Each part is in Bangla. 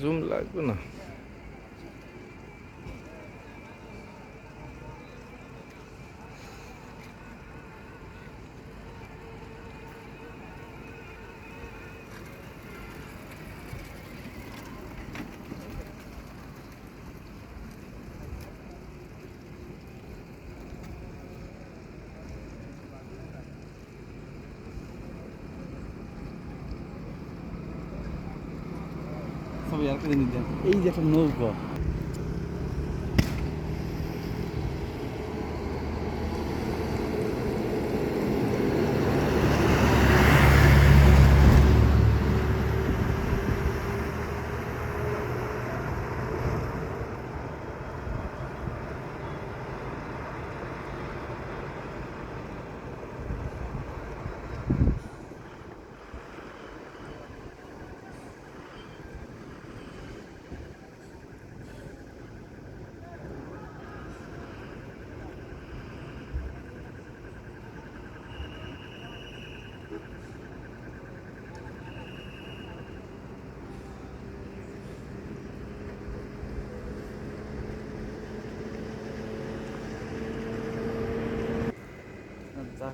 জুম লাগবে না। এই যে একটা নৌকা।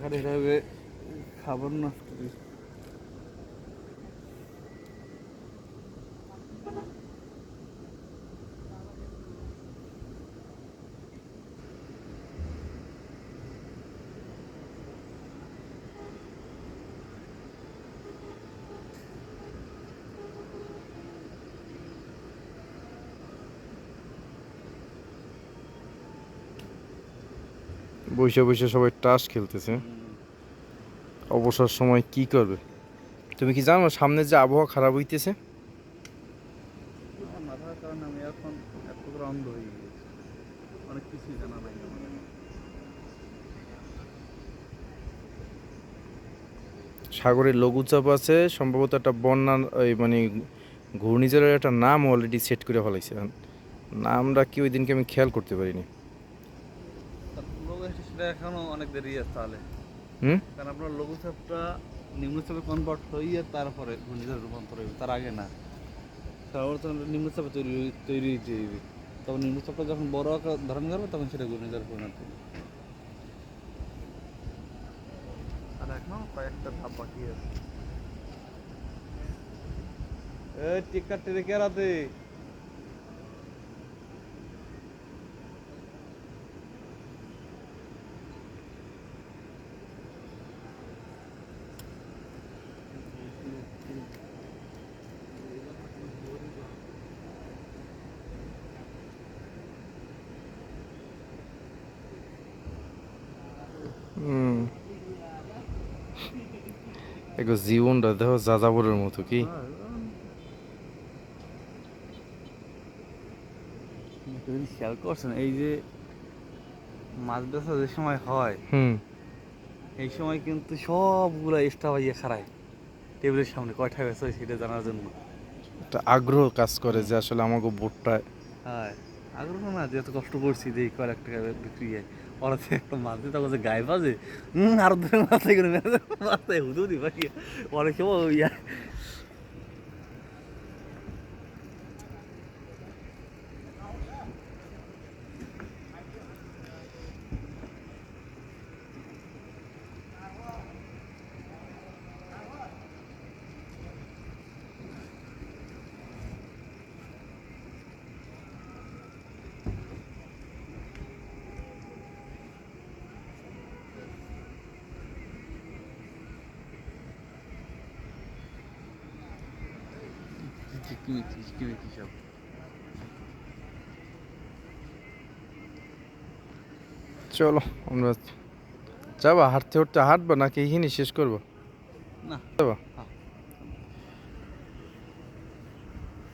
টাকার হিসাবে খাবার নষ্ট বসে বসে সবাই টাস খেলতেছে। অবসর সময় কি করবে? তুমি কি জানো সামনে যে আবহাওয়া খারাপ হইতেছে? সাগরে লঘুচাপ আছে সম্ভবত একটা বন্যা ওই মানে ঘূর্ণিঝড়ের একটা নাম অলরেডি সেট করে ফেলাইছে। নামটা কি ওই দিনকে আমি খেয়াল করতে পারিনি। এখনও অনেক দেরি আছে তাহলে। হুম? কারণ আপনার লঘুচাপটা নিম্নচাপে কনভার্ট হয়ে তারপরে ঘূর্ণিঝড়ে রূপান্তর হবে তার আগে না। তারপর নিম্নচাপে তৈরি তৈরি হয়ে যাবে তখন নিম্নচাপটা যখন বড় আকার ধারণ করবে তখন সেটা ঘূর্ণিঝড়ে পরিণত হবে। আর এখনও কয়েকটা ধাপ বাকি আছে। এই টিকা টেরে কে এগো জীবনটা দেখো যাযাবরের মতো কি। তুমি খেয়াল করছেন এই যে মাছ বেচা যে সময় হয় হুম। এই সময় কিন্তু সবগুলা এক্সট্রা ভাইয়া খারায় টেবিলের সামনে কয়টা বেচা সেটা জানার জন্য। একটা আগ্রহ কাজ করে যে আসলে আমাকে বোটটা হ্যাঁ। আগ্রহ না যে এত কষ্ট করছি যে কয় লাখ টাকা বিক্রি হয়। তো একটা মাছ দিয়ে তখন গায়ে বাজে? হুম আরও ধরে মাথায় করে মাথায় হুদু দি পাখি অনেক সময় ওই ইয়া- ঝিকিমিকি ঝিকিমিকি সব চলো আমরা যাবা? হাঁটতে হাঁটতে হাঁটবা নাকি এইখানে শেষ করব? না। যাবা?